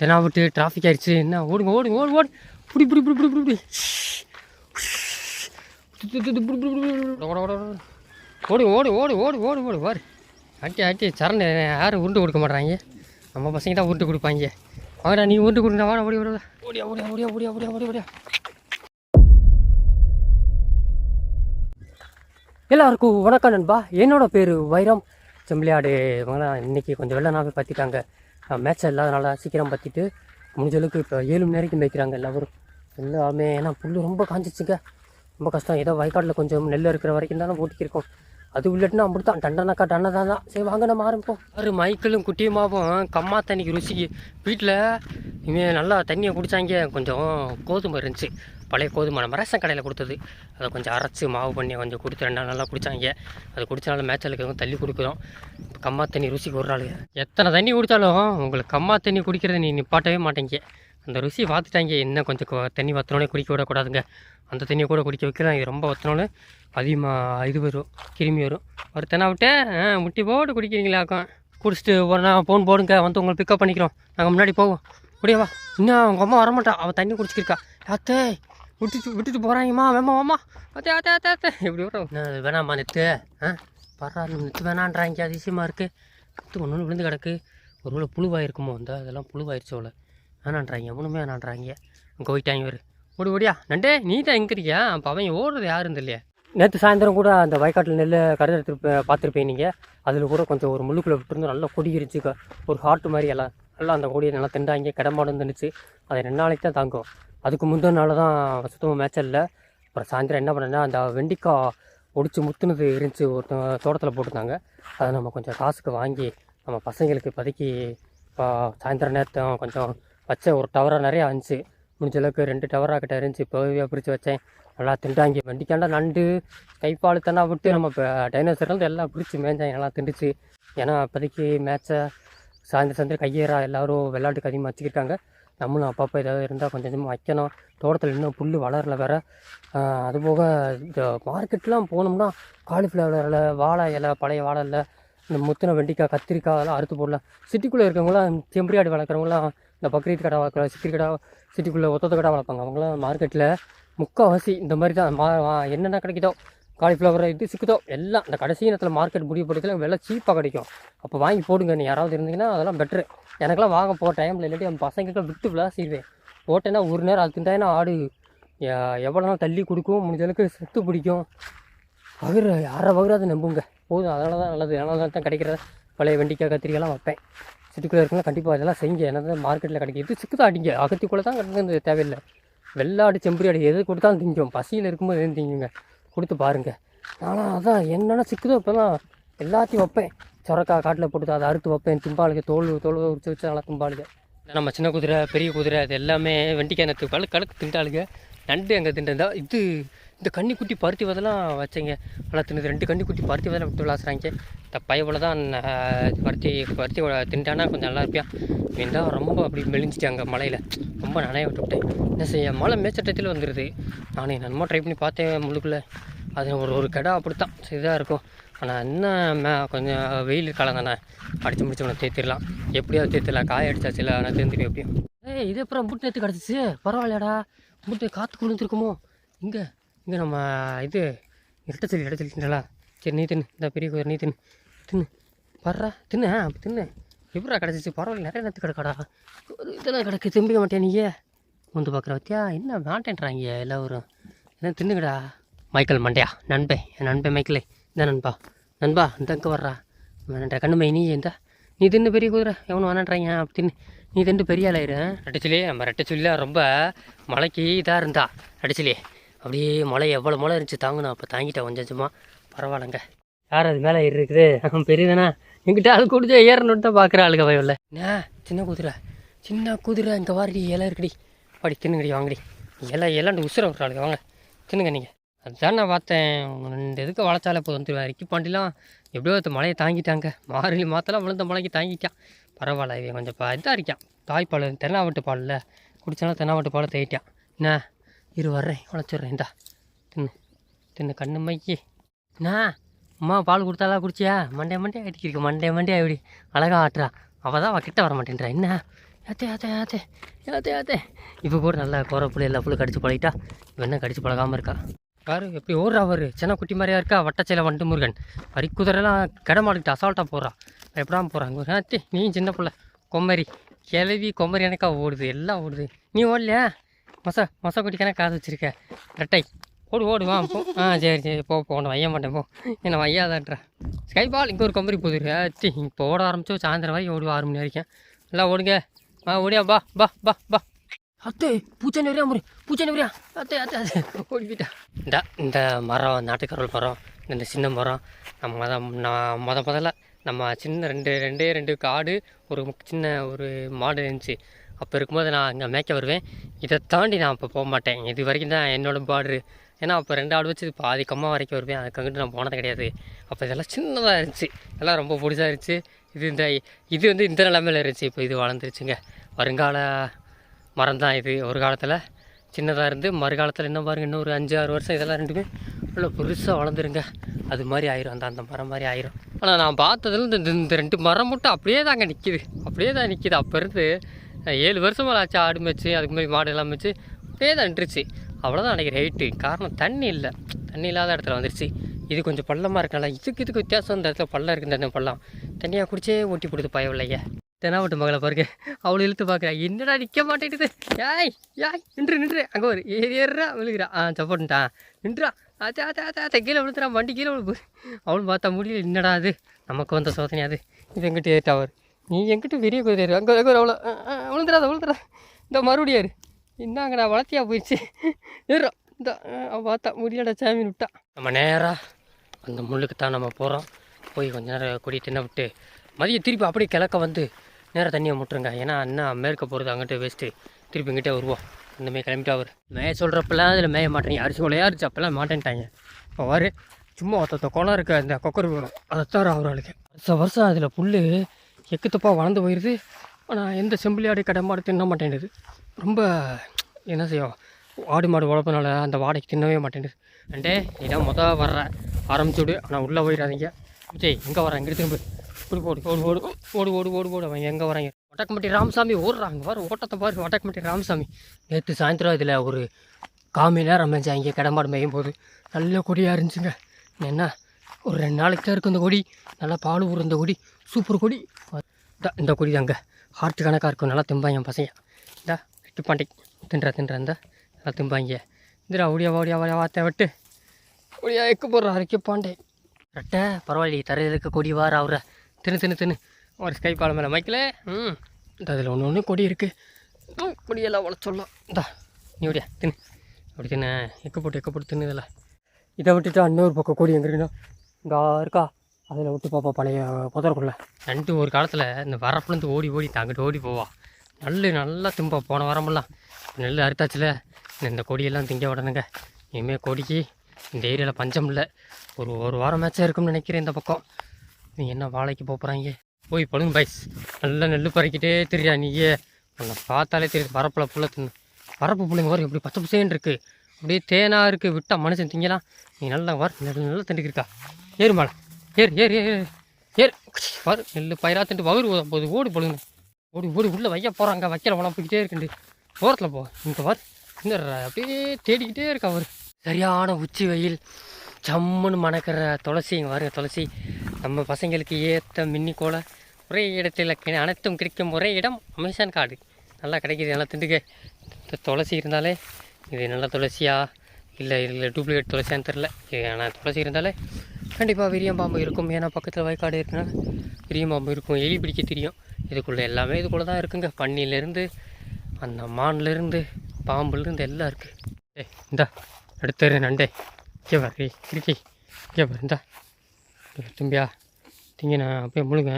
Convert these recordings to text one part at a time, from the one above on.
தெனாவட்டு traffic ஆயிடுச்சு என்ன ஓடுங்க ஓடுங்க ஓடு ஓடு. புடி புடி புடி புடி புடி ஓடு ஓடு ஓடு ஓடு. ஓடு ஓடு வாரு ஆட்டி ஆட்டி சரண் யாரும் உருண்டு கொடுக்க மாட்றாங்க? நம்ம பசங்க தான் உருண்டு கொடுப்பாங்க. வாடா நீ உருண்டு கொடுங்க வாடா ஓடி ஓடி ஓடியா ஓடியா ஓடியா ஓடியா ஓடியா ஓடி ஓடியா. எல்லாருக்கும் வணக்கம் நண்பா. என்னோடய பேர் வைரம். செம்பிளியாடு இவங்களாம் இன்றைக்கி கொஞ்சம் வெள்ளை நாவே பார்த்துட்டாங்க மேட்ச் இல்லாதனால சீக்கிரம் பற்றிட்டு முடிஞ்ச அளவுக்கு இப்போ ஏழு மணி வரைக்கும் வைக்கிறாங்க எல்லாரும். எல்லாமே ஏன்னா புல் ரொம்ப காஞ்சிச்சுங்க. ரொம்ப கஷ்டம். ஏதோ வயக்காட்டில் கொஞ்சம் நெல் இருக்கிற வரைக்கும் தானே ஓட்டிக்கிருக்கோம். அது உள்ளட்டுனா அப்படி தான் டண்டனாக்கா டண்டனா தான் சரி வாங்க நம்ம ஆரம்பிப்போம். ஒரு மைக்கிளும் குட்டியுமாவும் கம்மா தண்ணிக்கு ருசிக்கு. வீட்டில் இவன் நல்லா தண்ணியை குடித்தாங்க கொஞ்சம் கோதுமை இருந்துச்சு. பழைய கோதுமை நம்ம ரேஷன் கடையில் கொடுத்தது. அதை கொஞ்சம் அரைச்சி மாவு பண்ணி கொஞ்சம் கொடுத்து ரெண்டு நாள் நல்லா குடித்தாங்க அது குடித்தனால மேட்சில் இருக்கிறவங்க தள்ளி கொடுக்குறோம். இப்போ கம்மா தண்ணி ருசிக்கு ஒரு நாள் எத்தனை தண்ணி குடித்தாலும் உங்களுக்கு கம்மா தண்ணி குடிக்கிறத நீ நிப்பாட்டவே மாட்டேங்க. அந்த ருசி பார்த்துட்டாங்க. இன்னும் கொஞ்சம் தண்ணி வத்தினோடனே குடிக்க விடக்கூடாதுங்க. அந்த தண்ணியை கூட குடிக்க வைக்கலாம். இது ரொம்ப வத்தினோன்னு அதிகமாக இது வரும் கிருமி வரும். ஒரு விட்டு முட்டி போட்டு குடிக்கிறீங்களாக்கும் குடிச்சிட்டு ஒரு நாள் ஃபோன் போடுங்க. வந்து உங்களை பிக்கப் பண்ணிக்கிறோம். நாங்கள் முன்னாடி போவோம். முடியவா இன்னும் அவங்க அம்மா வரமாட்டான் அவள் தண்ணி குடிச்சிருக்கா யாத்தே விட்டுட்டு விட்டுட்டு போகிறாங்கம்மா வேமா வாமா அத்தே அத்தே அத்தே அத்தே. இப்படி வரும் வேணாம்மா நெத்து. ஆ? பரவாயில்ல நெத்து வேணான்றாங்க. அதிசயமாக இருக்குது நெத்து ஒன்று விழுந்து கிடக்கு. ஒரு வேளை புழுவாயிருக்குமோ இந்த இதெல்லாம் புழுவாயிருச்சு அவளை வேணான்றாங்க ஒன்றுமே வேணான்றாங்க. அங்கே போயிட்டாங்க இவர். ஓடி ஓடியா. நண்டே நீ தான் எங்கே இருக்கியா? அப்போ அவன் ஓடுறது யாரும் இல்லையா நேற்று சாயந்தரம் கூட அந்த வயக்காட்டில் நெல் கடை எடுத்து பார்த்துருப்பேன் நீங்கள் அதில் கூட கொஞ்சம் ஒரு முள்ளுக்குள்ளே விட்டுருந்து நல்லா கொடி இருந்துச்சு ஒரு ஹார்ட் மாதிரி எல்லாம் நல்லா அந்த கொடியை நல்லா திண்டாங்க கிடமாடம் இருந்துச்சு அது ரெண்டு நாளைக்கு தான் தாங்கும். அதுக்கு முந்தின நாள் தான் சுத்தமாக மேட்ச் இல்லை அப்புறம் சாயந்தரம் என்ன பண்ணேன்னா அந்த வெண்டிக்காய் ஒடிச்சு முத்துனது இருந்துச்சு ஒரு தோட்டத்தில் போட்டிருந்தாங்க. அதை நம்ம கொஞ்சம் காசுக்கு வாங்கி நம்ம பசங்களுக்கு பதுக்கி இப்போ சாயந்தரம் நேரத்தும் கொஞ்சம் வச்ச ஒரு டவராக நிறையா இருந்துச்சு. முடிஞ்ச அளவுக்கு ரெண்டு டவராக கிட்ட இருந்துச்சு இப்போ பிரித்து வச்சேன். நல்லா திண்டாங்க வண்டிக்காண்டா நண்டு கைப்பால் தண்ணா விட்டு நம்ம இப்போ டைனோசர்லேருந்து எல்லாம் பிடிச்சி மேஞ்சாங்க நல்லா திண்டுச்சு. ஏன்னா இப்போதைக்கு மேட்ச்சை சாயந்தரம் சாயந்தரம் கையேறா எல்லோரும் விளையாட்டுக்கு அதிகமாக வச்சுக்கிட்டாங்க. நம்மளும் அப்பப்போ ஏதாவது இருந்தால் கொஞ்சம் கொஞ்சமாக வைக்கணும். தோட்டத்தில் இன்னும் புல் வளரல வேறு. அதுபோக இந்த மார்க்கெட்லாம் போனோம்னா காலிஃப்ளவரில் வாழை இலை பழைய வாழை இல்லை இந்த முத்தின வெண்டிக்காய் கத்திரிக்காய் அதெல்லாம் அறுத்து போடலாம் சிட்டிக்குள்ளே இருக்கவங்களாம் செம்பரியாடு வளர்க்குறவங்களாம் இந்த பக்ரீத் கடை வளர்க்குற சிக்கரி கடை சிட்டிக்குள்ளே ஒத்தொத்த கடை வளர்ப்பாங்க. அவங்களாம் மார்க்கெட்டில் முக்கால்வாசி இந்த மாதிரி தான். மா என்னென்ன கிடைக்குதோ காலிஃப்ளவர் இது சிக்குதோ எல்லாம். இந்த கடைசி நேரத்தில் மார்க்கெட் முடிவு படிக்கல விலை சீப்பாக கிடைக்கும். அப்போ வாங்கி போடுங்க நீ யாராவது இருந்தீங்கன்னா அதெல்லாம் பெட்ரு எனக்கெல்லாம் வாங்க போகிற டைமில் இல்லாட்டி என் பசங்களுக்கு விட்டு விளாசிடுவேன் போட்டேன்னா ஒரு நேரம் அது திண்டாயினா ஆடு? எவ்வளோ நாள் தள்ளி கொடுக்கும்? முடிஞ்ச அளவுக்கு செத்து பிடிக்கும். வகுற யாரை பகிராது நம்புங்க. போதும் அதனால தான் நல்லது. அதனால தான் கிடைக்கிற பழைய வெண்டிக்காய் கத்திரிக்காய்லாம் வைப்பேன். சிட்டுக்குள்ளே இருக்கணும் கண்டிப்பாக இதெல்லாம் செய்யுங்க. ஏன்னா மார்க்கெட்டில் கிடைக்கும் இது சிக்கு தான் அடிங்க. அகத்திக்குள்ளே தான் கிடைக்கிறது தேவையில்லை. வெள்ளாடு செம்பரி ஆடு எது கொடுத்தாலும் திங்கும். பசியில் இருக்கும்போது எதுவும் திங்குங்க. கொடுத்து பாருங்கள் நானும் அதான் என்னென்ன சிக்குதோ இப்போலாம் எல்லாத்தையும் வைப்பேன். சொரக்காய் காட்டில் போட்டு அதை அறுத்து வைப்பேன். திம்பாளுக்கு தோல் தோல் உரிச்சு வச்சு நல்லா திம்பாளுங்க. நம்ம சின்ன குதிரை பெரிய குதிரை அது எல்லாமே வெண்டிக்காய் நத்து கலக்கு கலக்கு திண்டாளுங்க நண்டு எங்கே திண்டா இது இந்த கன்னிக்குட்டி பருத்தி விதெல்லாம் வச்சேங்க. நல்லா தின்னு ரெண்டு கன்னிக்குட்டி பருத்தி விதெல்லாம் விட்டு விளாசுறாங்க. இந்த பயவில் தான் பருத்தி பருத்தி தின்ட்டானா கொஞ்சம் நல்லா இருப்பியா? மீன் ரொம்ப அப்படி மெலிஞ்சிட்டாங்க மழையில் ரொம்ப நனைய விட்டு விட்டேன். என்ன செய்ய மழை மேச்சட்டத்தில் வந்துடுது நான் என்னமோ ட்ரை பண்ணி பார்த்தேன் முழுக்குள்ளே அது ஒரு ஒரு கடை அப்படித்தான். இதாக இருக்கும். ஆனால் என்ன மே கொஞ்சம் வெயில் காலம் தானே அடித்து முடிச்சு உனக்கு தேத்திடலாம் எப்படியாவது தேத்திடலாம் காய அடிச்சாச்சு இல்லை ஆனால் தேர்ந்துடும் எப்படியும். ஏய் இது அப்புறம் புட்டு நேற்று கிடச்சிச்சு. பரவாயில்லடா புட்டு காற்று குளிர்ந்துருக்குமோ இங்கே. இங்கே நம்ம இது இரட்டச்சொல்லி இரட்டச்சொல்லிங்களா சரி நீ தின்னு. இந்த பெரிய குதிரை நீ தின்னு. தின்னு. வர்றா. தின்னு. ஆ தின்னு. எப்படா கிடச்சிச்சு? பரவாயில்ல நிறைய நேரத்து கிடக்காடா. இதெல்லாம் கிடக்கு. திரும்பிக்க மாட்டியா நீயே? வந்து பார்க்குற பத்தியா? என்ன வேண்டான்றாங்க எல்லோரும்? என்ன தின்னுக்கடா? மைக்கேல் மண்டையா? நண்பே. என் நண்பே மைக்கேலே. இந்த நண்பா. நண்பா இந்தங்க வர்றா வர்றா. வேணாண்டா கண்ணுமை நீ இந்த. நீ தின்னு பெரிய குதிரை எவனும் வேணான்றாங்க. அப்படின்னு நீ திண்டு பெரிய ஆளாயிரு ரெட்டச்சிலே நம்ம ரெட்டச்சில ரொம்ப மழைக்கு இதாக இருந்தா. ரெட்டச்சிலே அப்படியே மழை எவ்வளோ மழை இருந்துச்சு தாங்கணும் அப்போ தாங்கிட்டேன் கொஞ்சம் கொஞ்சமாக பரவாயில்லைங்க. யார் அது மேலே இருக்குது? அவன் பெரியதானே எங்கிட்ட ஆள் கொடுத்து ஏறணுன்னு தான் பார்க்குற ஆளுங்க வயவில் என்ன? சின்ன குதிரை. சின்ன குதிரை இங்கே வாரடி இலை இருக்குடி. படி தின்னுங்கடி வாங்கடி. இலை இலாண்டு உசுர விட்றாளுங்க வாங்க தின்னுங்க நீங்கள் அதுதான் நான் பார்த்தேன். ரெண்டு இதுக்கு வளச்சாலே போதும். வந்துடுவேன் ரிக்கி பாண்டிலாம் எப்படியோ மழையை தாங்கிட்டாங்க. மாறி மாத்தலாம் விழுந்த மழைக்கு தாங்கிட்டான். பரவாயில்ல இவன் கொஞ்சம் இதாக இருக்கான். தாய்ப்பால் தென்னாவட்டு பாலில் குடிச்சாலும் தென்னாவட்டு பாலை தேய்ட்டான். என்ன? இரு வர்றேன் உழைச்சிட்றேன் இந்தா. தின்னு தின்னு கண்ணு மைக்கி என்ன அம்மா பால் கொடுத்தாலாம் குடிச்சியா? மண்டே மண்டே அடிக்கிருக்கு மண்டே மண்டே அப்படி அழகா ஆட்டுறா. அவள் தான் அவள் கிட்ட வர மாட்டேன்றா என்ன ஏத்தே ஏத்தே ஏத்தே ஏத்தே ஏத்தே இப்போ கூட நல்லா குறை புள்ளி எல்லா புள்ளும் கடிச்சு பழகிட்டா. இவன் என்ன கடிச்சு பழகாமல் இருக்கா? யாரு எப்படி ஓடுறா அவரு. சின்ன குட்டி மாதிரியா இருக்கா வட்டச்சையில் வண்டு முருகன். பறிக்குதிரெல்லாம் கடமாடிக்கிட்டு அசால்ட்டாக போகிறான் எப்படாம போகிறாங்க ஆத்தி நீ சின்ன பிள்ளை. கொம்மரி. கிளவி கொம்மரி எனக்கா ஓடுது எல்லாம் ஓடுது. நீ ஓடலையா? மொசா மொச குட்டிக்கான காது வச்சுருக்க. ரெட்டை. ஓடு ஓடு வா போ. ஆ சரி சரி போ போ வைய மாட்டேன் போ. என்ன வையாதான்றா. ஸ்கை பால் இங்கே ஒரு கம்பெனி போகுது ஆத்தி இப்போ ஓட ஆரம்பிச்சோ சாயந்தரம் வரைக்கும் ஓடுவா ஆறு மணி வரைக்கும். எல்லாம் ஓடுங்க. ஆ ஓடியா பா பா பா பா அத்தே பூச்சை நெறியா முறை பூச்சை நெறியா அத்தே அத்தே அத்தே. ஓடி போயிட்டா. இந்த இந்த மரம் நாட்டுக்கரல் மரம் இந்த சின்ன மரம். நம்ம மொத நான் முத முதல்ல நம்ம சின்ன ரெண்டு ரெண்டே ரெண்டு காடு ஒரு சின்ன ஒரு மாடு இருந்துச்சு. அப்போ இருக்கும்போது நான் அங்கே மேய்க்க வருவேன். இதை தாண்டி நான் அப்போ போக மாட்டேன். இது வரைக்கும் தான் என்னோடய பார்டரு ஏன்னா அப்போ ரெண்டு ஆடு வச்சு பாதி கம்மா வரைக்கும் வருவேன். அதுக்கு நான் போனது கிடையாது. அப்போ இதெல்லாம் சின்னதாக இருந்துச்சு. எல்லாம் ரொம்ப பிடிச்சா இருந்துச்சு. இது இந்த இது வந்து இந்த நிலமையில இருந்துச்சு. இப்போ இது வளர்ந்துருச்சுங்க. வருங்கால மரம் தான் இது. ஒரு காலத்தில் சின்னதாக இருந்து மறுகாலத்தில் என்ன பாருங்க இன்னும் ஒரு அஞ்சு ஆறு வருஷம் இதெல்லாம் ரெண்டுமே நல்லா பெருசாக வளர்ந்துருங்க. அது மாதிரி ஆயிரும். அந்த அந்த மரம் மாதிரி ஆயிரும். ஆனால் நான் பார்த்ததுல இந்த இந்த- இந்த ரெண்டு மரம் மட்டும் அப்படியே தாங்க நிற்கிது அப்படியே தான் நிற்கிது அப்போ இருந்து ஏழு வருஷம் ஆச்சு ஆடு மேய்ச்சி அதுக்கு மாதிரி மாடு எல்லாம் மேய்ச்சி அப்படியே தான் நின்றுச்சு. அவ்வளோதான் நினைக்கிறேன் ஹைட்டு காரணம் தண்ணி இல்லை. தண்ணி இல்லாத இடத்துல வந்துருச்சு. இது கொஞ்சம் பள்ளமாக இருக்கனால இதுக்கு இதுக்கு வித்தியாசம் இந்த இடத்துல பள்ளம் இருக்குது இந்த பள்ளம். தண்ணியாக குடிச்சே ஓட்டி போடுது பயவில்லைங்க தெனாவட்டு மகளை பாருங்க. அவளை இழுத்து பார்க்குறா என்னடா நிற்க மாட்டேங்குது ஏய் யாய் நின்று நின்று. அங்கே ஒரு ஏறி ஏறுறா விழுகிறா. ஆ சப்போட்டுட்டான் நின்றா. ஆச்சா ஆச்சா ஆச்சா ஆச்சா கீழே விழுத்துறான் வண்டி கீழே விழுப்பு அவளும் பார்த்தா முடியல. என்னடா அது நமக்கு வந்த சோதனை அது. இது எங்கிட்ட ஏறிட்டா அவர் நீ எங்கிட்ட பெரிய குதிரையாரு அங்கே அங்கே அவ்வளோ விழுந்துடாத விழுந்துடா. இந்த மறுபடியும் ஏறு என்னங்கடா வளர்த்தியா போயிடுச்சு. ஏறோம் இந்த பார்த்தா முடியலடா சாமின்னு விட்டா. நம்ம நேராக அந்த முள்ளுக்கு தான் நம்ம போகிறோம் போய் கொஞ்ச நேரம் கொடி தின்ன விட்டு மதியம் திருப்பி அப்படியே கிழக்க வந்து நேராக தண்ணியை முட்டுருங்க. ஏன்னா அண்ணன் மேற்க போகிறது அங்கிட்ட வேஸ்ட்டு திருப்பி இங்கிட்டே வருவோம். இந்தமாரி கிளம்பிட்டா அவர். மேய சொல்கிறப்பெல்லாம் அதில் மேய மாட்டேங்க அரிசி கொலையாக இருந்துச்சு அப்போல்லாம் மாட்டேன்ட்டாங்க. இப்போ வரு சும்மா ஒருத்த குளம் இருக்க அந்த கொக்கர் வேணும் அதை தர அவர்களுக்கு வருஷம் வருஷம் அதில் புல் எக்குத்தப்பாக வளர்ந்து போயிடுது ஆனால் எந்த செம்பிளியாடி கடை மாடு தின்ன மாட்டேங்குது ரொம்ப என்ன செய்யும் ஆடு மாடு வளர்ப்பனால அந்த வாடகைக்கு தின்னவே மாட்டேங்குது அண்டே நீ தான் மொதல் வர்ற. ஆரம்பிச்சு விடு. ஆனால் உள்ளே போயிடாதீங்க. விஜய் எங்கே வரேன் இங்கே திரும்ப. இப்படி ஓடு ஓடு ஓடு. ஓடு ஓடு ஓடு ஓடு. அவங்க எங்கே வராங்க? வட்டக்கம்பட்டி ராமசாமி ஓடுறாங்க. பாரு ஓட்டத்தை பாரு வட்டக்கம்பட்டி ராமசாமி. நேற்று சாயந்தரம் இதில் ஒரு காமி நேரம் மேய்ச்சாங்க கிடமாடு மேயும் போது. நல்ல கொடியாக இருந்துச்சுங்க. என்ன? ஒரு ரெண்டு நாளைக்கு தான் இருக்கும் இந்த கொடி. நல்லா பால் ஊர் இந்த கொடி. சூப்பர் கொடி. இந்த- இந்த கொடி தாங்க ஹார்ட் கணக்காக இருக்கும். நல்லா திம்பாங்க என் பசங்க. இந்த பாண்டி. தின்ற தின்றா இந்த. நல்லா திம்பாங்க. இந்திரா ஓடியா ஓடியா ஓடியா வாத்த விட்டு. ஓடியா எக்கு போடுறா அரைக்க பாண்டே. ரெட்டை பரவாயில்லையே. தரையில் இருக்க கொடி வார அவரை. தின்னு தின்னு தின்னு. ஒரு ஸ்கை பாலம் மேலே மைக்கில் ம். இந்த அதில் ஒன்று ஒன்று கொடி இருக்குது கொடியெல்லாம் உழைச்சொல்லாம் இந்தா நீ ஓடியா தின்னு. அப்படி தின்ன. எக்கு போட்டு எக்கு போட்டு தின்னு இதில் இதை விட்டுட்டு இன்னொரு பக்கம் கொடி எங்கே இருக்குன்னா இங்கே இருக்கா? அதில் விட்டு பார்ப்போம் பழைய புதற்குள்ள நண்டு ஒரு காலத்தில் இந்த வரப்புலேருந்து ஓடி ஓடி தாங்கிட்டு ஓடி போவா. நெல் நல்லா திம்பா போன வாரமெல்லாம். நெல் அறுத்தாச்சில். இந்த கொடியெல்லாம் திங்க விடணுங்க. இனிமேல் கொடிக்கு இந்த ஏரியாவில் பஞ்சம் இல்லை. ஒரு ஒரு வாரம் மேட்சாக இருக்கும்னு நினைக்கிறேன் இந்த பக்கம். நீ என்ன வாழைக்கு போக போகிறாங்க போய் பழுங்க பைஸ் நல்லா நெல் பறிக்கிட்டே தெரியா நீயே. உன்னை பார்த்தாலே தெரியுது வரப்பில் புள்ள தின்னு. வரப்பு பிள்ளைங்க வரும் எப்படி பச்சை பசேன்னு இருக்குது அப்படியே தேனாக இருக்குது விட்டால் மனுஷன் திங்கலாம். நீ நல்லா வர நெல் நல்லா திண்டுக்கு இருக்கா. ஏறு ஏறு ஏறு ஏறு. ஏறு. நெல் பயிராத்துட்டு திண்டு வகுறு போது ஓடி பழுங்க ஓடி ஓடி உள்ளே வைக்க போகிறாங்க வைக்கல உழப்பிக்கிட்டே இருக்குண்டு ஓரத்தில் போ. இங்கே வர் இந்த அப்படியே தேடிக்கிட்டே இருக்கா அவர். சரியான உச்சி வெயில். ஜம்முன்னு மணக்கிற துளசி இங்கே பாருங்க துளசி. நம்ம பசங்களுக்கு ஏற்ற மின்னி ஒரே இடத்துல அனைத்தும் கிடைக்கும் ஒரே இடம் அமேசான் காடு. நல்லா கிடைக்கிது நல்லா திண்டுக்க. இந்த துளசி இருந்தாலே இது நல்ல துளசியா? இல்லை இல்லை டூப்ளிகேட் துளசியான்னு தெரில ஆனால் துளசி இருந்தாலே கண்டிப்பாக விரியம் பாம்பு இருக்கும். ஏன்னா பக்கத்தில் வயக்காடு இருக்குன்னா விரியம் பாம்பு இருக்கும். எலி பிடிக்க தெரியும். இதுக்குள்ளே எல்லாமே இதுக்குள்ளே தான் இருக்குங்க. பன்னியிலேருந்து அந்த மான்லேருந்து பாம்புலேருந்து எல்லாம் இருக்குது ஏ இந்தா எடுத்துரு நண்டே. இங்கே பாரு இருக்கி. இங்கே பாரு இந்தா. தும்பியா. திங்க நான் அப்படியே முழுங்க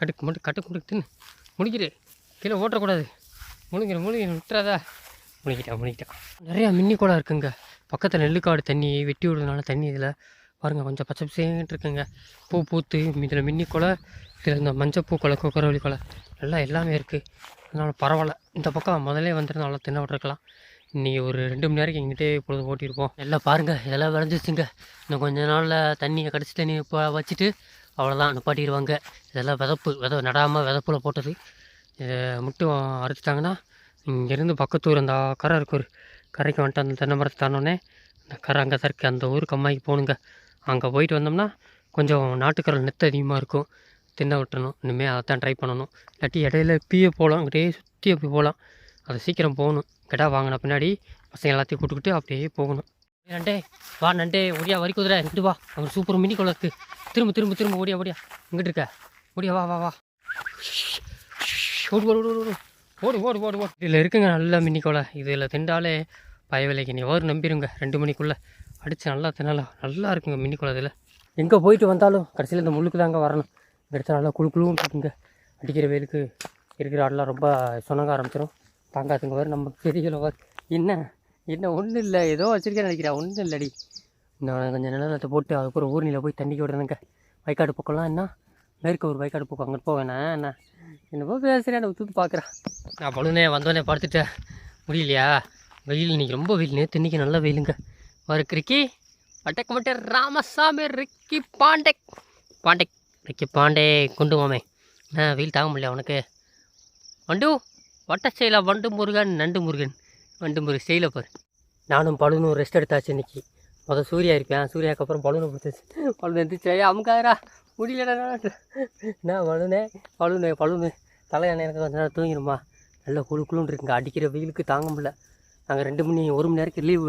கட்டுக்கு மட்டும் கட்டு முடுக்கு தின்னு. முடிக்கிடு கீழே ஓட்டக்கூடாது. முழுங்கிற முழுங்கிற விட்டுறாதா முழுங்கிட்டான் முழுங்கிட்டான் நிறையா மின்னி கூட இருக்குங்க. பக்கத்தில் நெல்லுக்காடு தண்ணி வெட்டி விடுறதுனால தண்ணி இதில் பாருங்கள் கொஞ்சம் பச்சை பசேன்ட்டு இருக்குங்க. பூ பூத்து இதில் மின்னி கொலை இதில் இந்த மஞ்சப்பூ கொலை குக்கரவழி குலை எல்லாம் எல்லாமே இருக்குது அதனால் பரவாயில்ல. இந்த பக்கம் முதலே வந்திருந்தா நல்லா தின்ன விட்ருக்கலாம் இன்றைக்கி ஒரு ரெண்டு மணி நேரம் எங்கிட்டே பொழுது ஓட்டியிருப்போம் எல்லாம் பாருங்கள் இதெல்லாம் விளைஞ்சிச்சுங்க இன்னும் கொஞ்ச நாளில் தண்ணியை கடிச்சு தண்ணி இப்போ வச்சுட்டு அவ்வளோதான் நிப்பாட்டிடுவாங்க. இதெல்லாம் விதப்பு வித நடாமல் விதப்புல போட்டது. இதை மட்டும் அறுத்துட்டாங்கன்னா இங்கேருந்து பக்கத்தூர் அந்த கரை இருக்கு ஒரு கரைக்கு வந்துட்டு அந்த தென்னை மரத்தை தானோடனே அந்த கரை அங்கே தான் இருக்குது அந்த ஊருக்கு அம்மாய்க்கு போகணுங்க. அங்கே போயிட்டு வந்தோம்னா கொஞ்சம் நாட்டுக்கரல் நெத்து அதிகமாக இருக்கும். தின்ன விட்டுறணும். இனிமேல் அதை தான் ட்ரை பண்ணணும். இல்லாட்டி இடையில இப்பயே போகலாம் அப்படியே சுற்றி அப்படி போகலாம் அது சீக்கிரம் போகணும். கிடா வாங்கின பின்னாடி பசங்க எல்லாத்தையும் கூட்டுக்கிட்டு அப்படியே போகணும். நண்டே வா நண்டே ஓடியா வரி குதிரை இங்கிட்டு வா அவர் சூப்பர் மினி குளம் இருக்குது திரும்ப திரும்ப திரும்ப ஓடியா ஓடியா. இங்கிட்டு இருக்க. ஓடியா வா வா வா. ஓடு ஓடு ஓடு ஓடு. ஓடு ஓடு ஓடு ஓடு. இதில் இருக்குங்க நல்ல மினி இதில் திண்டாலே பயவிலைக்கு நீ வரும் நம்பிடுங்க ரெண்டு மணிக்குள்ளே. அடித்து நல்லா தின்னலாம். நல்லா இருக்குங்க மினி கொலை எங்கே போயிட்டு வந்தாலும் கடைசியில் இந்த முள்ளுக்கு தாங்க வரணும். எடுத்தால் நல்லா குழு குழுவும் இருக்குங்க. அடிக்கிற வெயிலுக்கு இருக்கிற ஆடெலாம் ரொம்ப சுணங்க ஆரம்பிச்சிடும் தாங்காதுங்க வரும் நம்ம தெரியல என்ன? என்ன ஒன்றும் இல்லை. ஏதோ வச்சுருக்கேன் நினைக்கிறேன் ஒன்றும் இல்லடி. நான் கொஞ்சம் நிலத்தை போட்டு அதுக்கப்புறம் ஊர்நிலையில் போய் தண்ணிக்கு விடுறதுங்க வயக்காடு பக்கம்லாம் என்ன? மேற்கு ஒரு வயக்காடு பக்கம். அங்கே போவேண்ணா என்ன? என்னப்போ பேசுகிறேன் நான் தூத்து பார்க்குறேன் நான் பழுனே வந்தோடனே படுத்துட்டேன். முடியலையா? வெயில் இன்னைக்கு ரொம்ப வெயில். நேற்று நல்லா வெயிலுங்க. ஒரு ரிக்கி வட்டக்க மட்டும் ராமசாமி ரிக்கி பாண்டே. பாண்டே ரிக்கி பாண்டே கொண்டு மாமே ஆ வெயில் தாங்க முடியல உனக்கு. வண்டு வட்ட செயலா வண்டு முருகன் நண்டு முருகன். வண்டு முருகன் செயல பாரு. நானும் பழுனும் ரெஸ்ட் எடுத்தாச்சு இன்னைக்கு. மொதல் சூர்யா இருப்பேன். சூர்யாவுக்கு அப்புறம் பழுனை பிடிச்சாச்சு பழுனு எந்திரிச்சு அமுக்காதரா முடியலடா நான் பழுனே பழுனு பழுனு தலையான எனக்கு கொஞ்ச நேரம் தூங்கிடுமா நல்லா குழு குழுன்னு இருக்குங்க. அடிக்கிற வெயிலுக்கு தாங்க முடியல. நாங்கள் ரெண்டு மணி ஒரு மணி நேரத்துக்கு லீவ்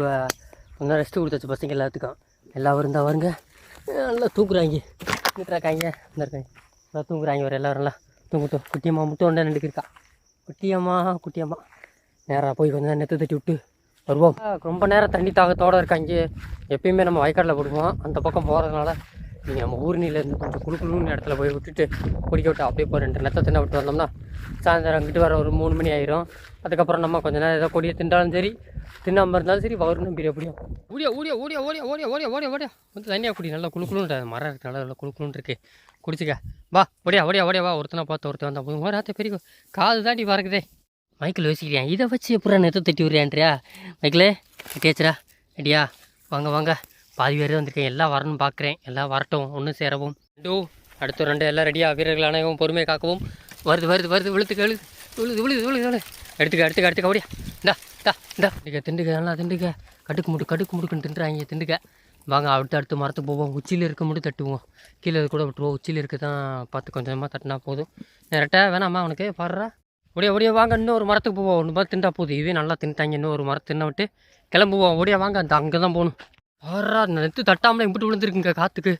கொஞ்ச ரெஸ்ட் ரெஸ்ட்டு கொடுத்தாச்சு பசங்க எல்லாத்துக்கும். எல்லாம் இருந்தால் வருங்க. நல்லா தூக்குறாங்க இருக்காங்க இந்த இருக்காங்க நல்லா தூங்குறாங்க ஒரு எல்லோரும்லாம் தூங்கட்டும். குட்டியம்மா மட்டும் ஒன்றா நின்றுக்கு இருக்கா. குட்டியம்மா குட்டியம்மா. நேராக போய் கொஞ்ச நேரம் நெத்து தட்டி விட்டு வருவோம். ரொம்ப நேரம் தண்ணி தாகத்தோடு இருக்காங்க. எப்பயுமே நம்ம வயக்காட்டில் போடுவோம் அந்த பக்கம் போகிறதுனால நீங்கள் நம்ம ஊர்னிலேருந்து கொஞ்சம் குழு குழுன்னு இடத்துல போய் விட்டுட்டு குடிக்க விட்டு அப்படியே போய் ரெண்டு நெத்தை தின்ன விட்டு வந்தோம்னா சாயந்தரம் அங்கிட்டு வர ஒரு மூணு மணி ஆயிரும். அதுக்கப்புறம் நம்ம கொஞ்ச நேரம் ஏதோ கொடியை திண்டாலும் சரி தின்னாமல் இருந்தாலும் சரி வரும் நம்பி எப்படியும். ஓடியா ஓடியா ஓடியா ஓடியா ஓடியா ஓடியா ஓடியா ஓடியா. வந்து தனியாக குடி நல்லா குழு குழுன்ற மரம் இருக்குது நல்லா நல்லா குழு குழுன்னு இருக்கு. குடிச்சுக்க. வா ஓடியா ஓடியா ஓடியா வா. ஒருத்தனை பார்த்து ஒருத்தன் வந்தால் போதும். ராத்த பெரிய காது தாண்டி பறக்குதே. மைக்கில் யோசிக்கிறேன் இதை வச்சு எப்படா நெத்து தட்டி விடுறியான்றியா? மைக்கிளே டீச்சரா அடியா வாங்க வாங்க. பாதி பேர் வந்திருக்கேன். எல்லாம் வரணும்னு பார்க்குறேன் எல்லாம் வரட்டும். ஒன்றும் சேரவும். டூ அடுத்த ரெண்டு. எல்லாம் ரெடியாக வீரர்கள் அனைவரும் பொறுமையை காக்கவும். வருது வருது வருது. விழுத்துக்க விழுது. விழுது விழுது விழுது விழுது. எடுத்துக்க எடுத்துக்க எடுத்துக்க. அப்படியா. இந்தா இந்தா இந்தா. திண்டுக்க திண்டுக்க. நல்லா திண்டுக்க. கடுக்கு முடு கடுக்கு முடுக்குன்னு தின்றாங்க திண்டுக்க. வாங்க அடுத்து அடுத்து மரத்துக்கு போவோம். உச்சியில் இருக்க மட்டும் தட்டுவோம். கீழே கூட விட்டுருவோம். உச்சியில் இருக்க தான் பார்த்து கொஞ்சமாக தட்டினா போதும். டேரெக்டாக வேணாமா அவனுக்கு பாடுறா. ஒடியா ஒடியா வாங்க. இன்னும் ஒரு மரத்துக்கு போவோம். ஒன்று பார்த்து திண்டா போகுது இவே நல்லா தின்ட்டாங்க இன்னும் ஒரு மரத்தை தின்ன விட்டு கிளம்புவோம். ஒடியா வாங்க. அந்த அங்கே தான் போகணும். ஆறா நெத்து தட்டாமலே இம்பிட்டு விழுந்துருக்குங்க காற்றுக்கு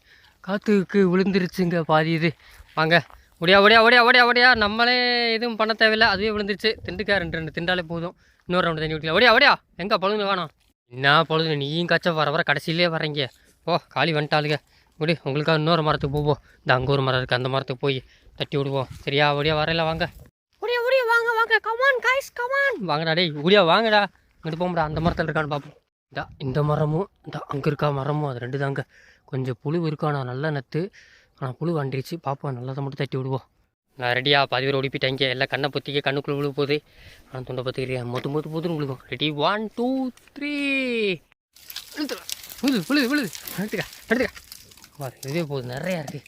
காற்றுக்கு விழுந்துருச்சுங்க பாதி இது. வாங்க. ஒடியா ஒடியா ஒடியா ஒடியா ஒடியா நம்மளே எதுவும் பண்ண தேவையில்லை. அதுவே விழுந்துருச்சு. திண்டுக்கா ரெண்டு ரெண்டு திண்டாலே போதும். இன்னொரு ரவுண்டு தண்ணி விட்டுல ஒடியா ஒடியா எங்கே பழுது வேணாம் என்ன பழுது நீயும் காய்ச்சா வர வர கடைசியிலே வரீங்க ஓ காலி வந்துட்டாளுங்க. விடு உங்களுக்காக இன்னொரு மரத்துக்கு போவோம். இந்த அங்கே ஒரு மரம் இருக்குது அந்த மரத்துக்கு போய் தட்டி விடுவோம். சரியா ஒடியா வரையில வாங்க. ஒடியா ஒடியா வாங்க வாங்க. கமான் காய்ஸ் கமான் வாங்கடா டேய். ஒடியா வாங்கடா. இங்கிட்டு போகும்டா அந்த மரத்தில் இருக்கான்னு பார்ப்போம் இந்த இந்த மரமும் இந்த அங்கே இருக்கா மரமும் அது ரெண்டு தாங்க கொஞ்சம் புழு இருக்கானா நல்லா நத்து ஆனால் புழு வண்டிருச்சு. பார்ப்போம் நல்லதை மட்டும் தட்டி விடுவோம் நான் ரெடியாக பாதி பேர் ஓடிப்பிட்டாங்க. எல்லாம் கண்ணை பொத்திக்க கண்ணுக்குள்ளே விழு போகுது. ஆனால் துண்டை பற்றிக்கிறேன் மொத்து மொத்து போதுன்னு விழுகும். ரெடி ஒன் டூ த்ரீ விழுது விழுது விழுது. எடுத்துக்க எடுத்துக்க வா இதே போகுது. நிறையா இருக்குது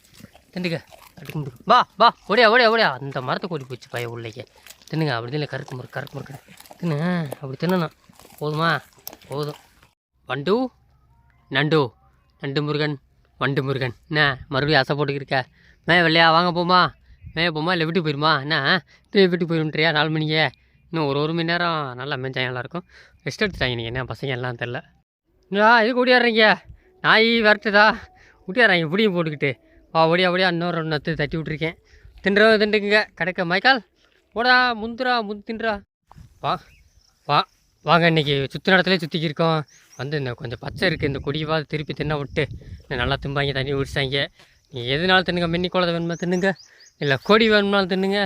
திண்டுக்க கட்டுக்கு முடியும் வா வா ஓடியா ஓடியா ஓடியா. அந்த மரத்துக்கு ஓடி போச்சு பய உள்ளைக்கு. தின்னுங்க அப்படி தின்னு கருக்கு முறுக்கு கருக்கு முறுக்கு தின்னு அப்படி தின்னணும். போதுமா? போதும். வண்டு? நண்டு. நண்டு முருகன். வண்டு முருகன். என்ன மறுபடியும் ஆசை போட்டுக்கிருக்க? மே வெள்ளையா வாங்க போமா. மே போமா இல்லை வீட்டுக்கு போயிருமா? என்ன திரும்பி வீட்டுக்கு போயிருன்றியா நாலு மணிக்கே? இன்னும் ஒரு ஒரு மணி நேரம் நல்லா மெஞ்சாங்க நல்லாயிருக்கும் ரெஸ்ட் எடுத்துட்டாங்க நீங்கள் என்ன பசங்க எல்லாம் தெரில என்னடா இது ஓடியாடுறீங்க? நாய் விரட்டுதா? கூட்டியாடுறாங்க இப்படியும் போட்டுக்கிட்டு. வா ஓடியா ஓடியா இன்னொரு ரெண்டு நத்து தட்டி விட்ருக்கேன் தின்றவங்க திண்டுக்குங்க கிடைக்க மைக்கால். ஓடா முந்துரா முந்து தின்றா. வா வா வாங்க இன்னைக்கு சுற்று இடத்துல சுற்றிக்கிருக்கோம் வந்து இந்த கொஞ்சம் பச்சை இருக்குது இந்த கொடியவாது திருப்பி தின்ன விட்டு நல்லா திம்பாங்க தண்ணி குடிச்சாங்க நீ எதுனாலும் தின்னுங்க மின்னி குளத்தை வேணுமா தின்னுங்க இல்லை கொடி வேணும்னாலும் தின்னுங்க.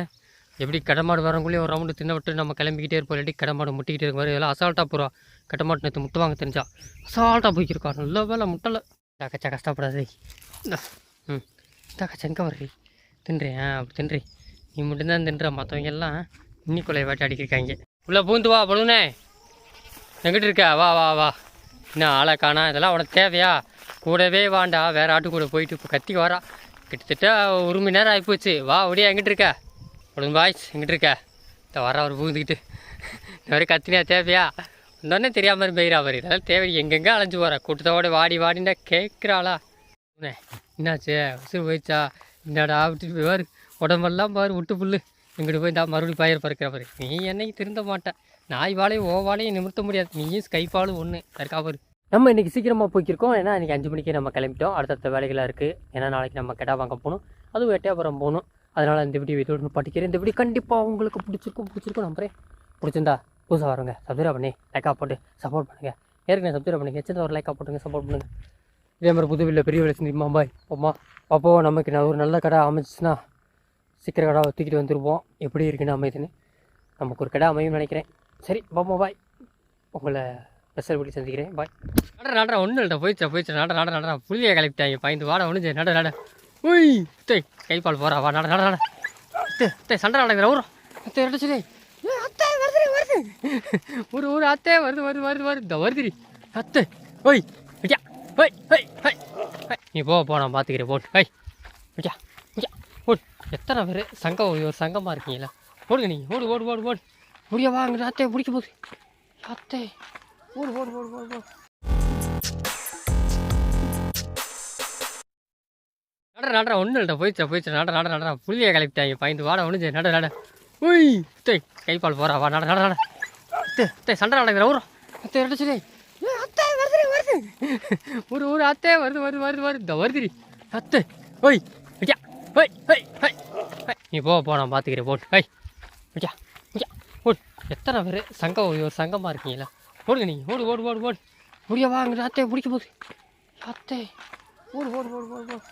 எப்படி கடமாடு வரவங்களே ஒரு ரவுண்டு தின்ன விட்டு நம்ம கிளம்பிக்கிட்டே இருப்போம் இல்லாட்டி கடமாடு முட்டிக்கிட்டே இருக்க மாதிரி இதெல்லாம் அசால்ட்டாக போகிறோம் கடமாட்டு நேற்று முட்டுவாங்க தெரிஞ்சா. அசால்ட்டாக போய்க்கிருக்கோம் நல்ல வேலை முட்டலை கச்சா கஷ்டப்படாதே. ம் இந்தா எங்கே வர்றி தின்றேன் ஆ அப்படி தின்றி. நீ மட்டும்தான் தின்ற மற்றவங்க எல்லாம் இன்னி கொலையை வேட்டாடிக்கிருக்காங்க உள்ளே பூந்து வா பொழுதுனே எங்கிட்டு இருக்க? வா வா வா. என்ன ஆளை காணா? இதெல்லாம் உனக்கு தேவையா? கூடவே வாண்டா. வேற ஆட்டு கூட போயிட்டு இப்போ கத்திக்கு வரா கிட்டத்தட்ட ஒரு மணி நேரம் ஆகிப்போச்சு வா ஒடியா எங்கிட்டு இருக்க? உடம்பு பாய்ஸ் எங்கிட்டு இருக்க? இந்த வர அவர் பூந்துக்கிட்டு இந்த மாதிரி கத்தினியா தேவையா? இன்னொன்னே தெரியாமல் மாதிரி அவர் இதெல்லாம் தேவை எங்கெங்கே அலைஞ்சு போகிறா கூட்டத்தோட வாடி வாடின்னா கேட்குறாளா என்னாச்சு? உசுறு போயிடுச்சா? என்னடா விட்டுட்டு போய் பாரு. உடம்பெல்லாம் பாரு விட்டு புல்லு எங்கிட்டு போய் இந்த மறுபடியும் பயிர் பறக்கிற பாரு. நீ என்னைக்கு திருந்த மாட்டேன் நாய் வாழையும் ஓ வாழையும் நிமிர்த்த முடியாது. நீயும் ஸ்கைஃபாலும் ஒன்று இருக்கா நம்ம இன்றைக்கி சீக்கிரமாக போய்க்கிருக்கோம். ஏன்னா இன்றைக்கி அஞ்சு மணிக்கு நம்ம கிளம்பிட்டோம். அடுத்தடுத்த வேலைகளாக இருக்குது ஏன்னா நாளைக்கு நம்ம கெடா வாங்க போகணும். அதுவும் எட்டயபுரம் போகணும். அதனால் இந்த வீடியோ இதோடு படிக்கிறேன் இந்த வீடியோ கண்டிப்பாக உங்களுக்கு பிடிச்சிருக்கும் பிடிச்சிருக்கும் நம்புறேன். பிடிச்சிருந்தா புதுசாக வரவங்க சப்ஸ்கிரைப் பண்ணி லைக்காக போட்டு சப்போர்ட் பண்ணுங்கள் ஏற்கனவே சப்ஸ்கிரைப் பண்ணுங்கள் சின்ன ஒரு லைக்காக போட்டுங்க சப்போர்ட் பண்ணுங்கள் இதே மாதிரி புது வீட்டில் பெரிய வேலை செஞ்சுமா பாய் அம்மா அப்போ நமக்கு நான் ஒரு நல்ல கடை அமைச்சிச்சுன்னா சீக்கிரம் கடை தூக்கிட்டு வந்துருவோம். எப்படி இருக்குன்னு அமைதுன்னு. நமக்கு ஒரு கடை அமையும் நினைக்கிறேன். சரி பாப்போம் பாய் உங்களை ஸ்பெஷல் வீட்டு சந்திக்கிறேன். பாய் நட நட ஒன்றும் இல்லை போயிடுச்சா போயிடுச்சு. நட நட நட புளியை கிளப்பிட்டாங்க பயந்து வாட ஒன்று நட நட உய் தே கைப்பால் போகிறா வா நட நட நட அத்தே சண்டை நடக்கிற ஊரும் அத்தை ரெண்டு சொல்லி அத்தை வருது வருது. ஒரு ஒரு அத்தை வருது வருது வருது வருது. இந்த வருதுரி அத்தை ஓய் ஐயா ஓய் ஓய் ஹை நீ போ போ நான் பார்த்துக்கிறேன் போட்டு ஓய் ஐயா ஐயா ஓட் எத்தனை பேர்? சங்கம் ஒரு சங்கமாக இருக்கீங்களா? ஓடுங்க நீங்கள் ஓடு ஓடு ஓடு ஓடு. முடிய வாங்க அத்தை பிடிக்க போகுது. அத்தை. ஓடு ஓடு ஓடு ஓடு ஓடு. நட நட ஒன்றும் இல்லை போயிடுச்சா போயிடுச்சா. நட நட நட புளியை கிளப்பிட்டாங்க பயந்து வாட ஒன்று நட நட உய் தே கைப்பால் போறா. வா நட நட நட அத்தை அத்தை சண்டை நடக்கிற ஊரும் அத்தை ரெண்டு சொல்லி. அத்தை வருது வருது. ஒரு ஒரு அத்தை வருது வருது வருது வருது. இந்த வருதுடி. அத்தை ஓய் ஐயா ஓய் ஓய் ஓய். ஓய். நீ போ போ நான் பார்த்துக்கிறேன் போட்டு ஓய் ஐயா ஓடு எத்தனை பேர்? சங்கம் ஒரு சங்கமாக இருக்கீங்களா? ஓடுங்க நீங்கள் ஓடு ஓடு ஓடு ஓடு. முடிய வாங்க அத்தை பிடிக்க போகுது. ராத்தே ஓடு ஓடு ஓடு ஓடு ஓடு.